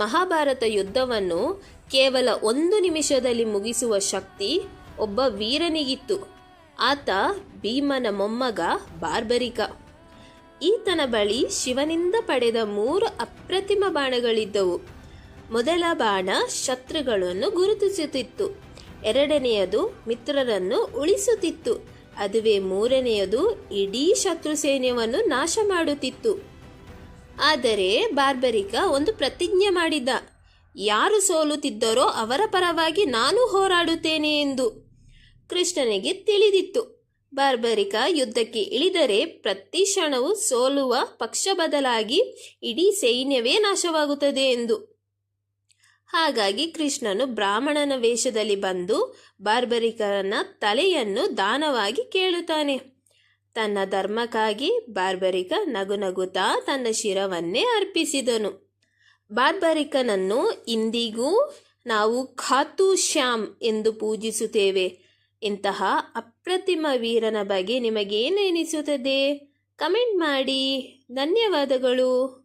ಮಹಾಭಾರತ ಯುದ್ಧವನ್ನು ಕೇವಲ ಒಂದು ನಿಮಿಷದಲ್ಲಿ ಮುಗಿಸುವ ಶಕ್ತಿ ಒಬ್ಬ ವೀರನಿಗಿತ್ತು. ಆತ ಭೀಮನ ಮೊಮ್ಮಗ ಬಾರ್ಬರಿಕ. ಈತನ ಬಳಿ ಶಿವನಿಂದ ಪಡೆದ ಮೂರು ಅಪ್ರತಿಮ ಬಾಣಗಳಿದ್ದವು. ಮೊದಲ ಬಾಣ ಶತ್ರುಗಳನ್ನು ಗುರುತಿಸುತ್ತಿತ್ತು. ಎರಡನೆಯದು ಮಿತ್ರರನ್ನು ಉಳಿಸುತ್ತಿತ್ತು. ಅದುವೇ ಮೂರನೆಯದು ಇಡೀ ಶತ್ರು ಸೈನ್ಯವನ್ನು ನಾಶ ಮಾಡುತ್ತಿತ್ತು. ಆದರೆ ಬಾರ್ಬರಿಕ ಒಂದು ಪ್ರತಿಜ್ಞೆ ಮಾಡಿದ್ದ ಯಾರು ಸೋಲುತ್ತಿದ್ದರೋ ಅವರ ಪರವಾಗಿ ನಾನು ಹೋರಾಡುತ್ತೇನೆ ಎಂದು ಕೃಷ್ಣನಿಗೆ ತಿಳಿದಿತ್ತು. ಬಾರ್ಬರಿಕ ಯುದ್ಧಕ್ಕೆ ಇಳಿದರೆ ಪ್ರತಿ ಕ್ಷಣವು ಸೋಲುವ ಪಕ್ಷ ಬದಲಾಗಿ ಇಡೀ ಸೈನ್ಯವೇ ನಾಶವಾಗುತ್ತದೆ ಎಂದು. ಹಾಗಾಗಿ ಕೃಷ್ಣನು ಬ್ರಾಹ್ಮಣನ ವೇಷದಲ್ಲಿ ಬಂದು ಬಾರ್ಬರಿಕನ ತಲೆಯನ್ನು ದಾನವಾಗಿ ಕೇಳುತ್ತಾನೆ. ತನ್ನ ಧರ್ಮಕ್ಕಾಗಿ ಬಾರ್ಬರಿಕ ನಗುನಗುತ್ತಾ ತನ್ನ ಶಿರವನ್ನೇ ಅರ್ಪಿಸಿದನು. ಬಾರ್ಬರಿಕನನ್ನು ಇಂದಿಗೂ ನಾವು ಖಾತು ಶ್ಯಾಮ್ ಎಂದು ಪೂಜಿಸುತ್ತೇವೆ. ಇಂತಹ ಅಪ್ರತಿಮ ವೀರನ ಬಗ್ಗೆ ನಿಮಗೇನು ಎನಿಸುತ್ತದೆ ಕಮೆಂಟ್ ಮಾಡಿ. ಧನ್ಯವಾದಗಳು.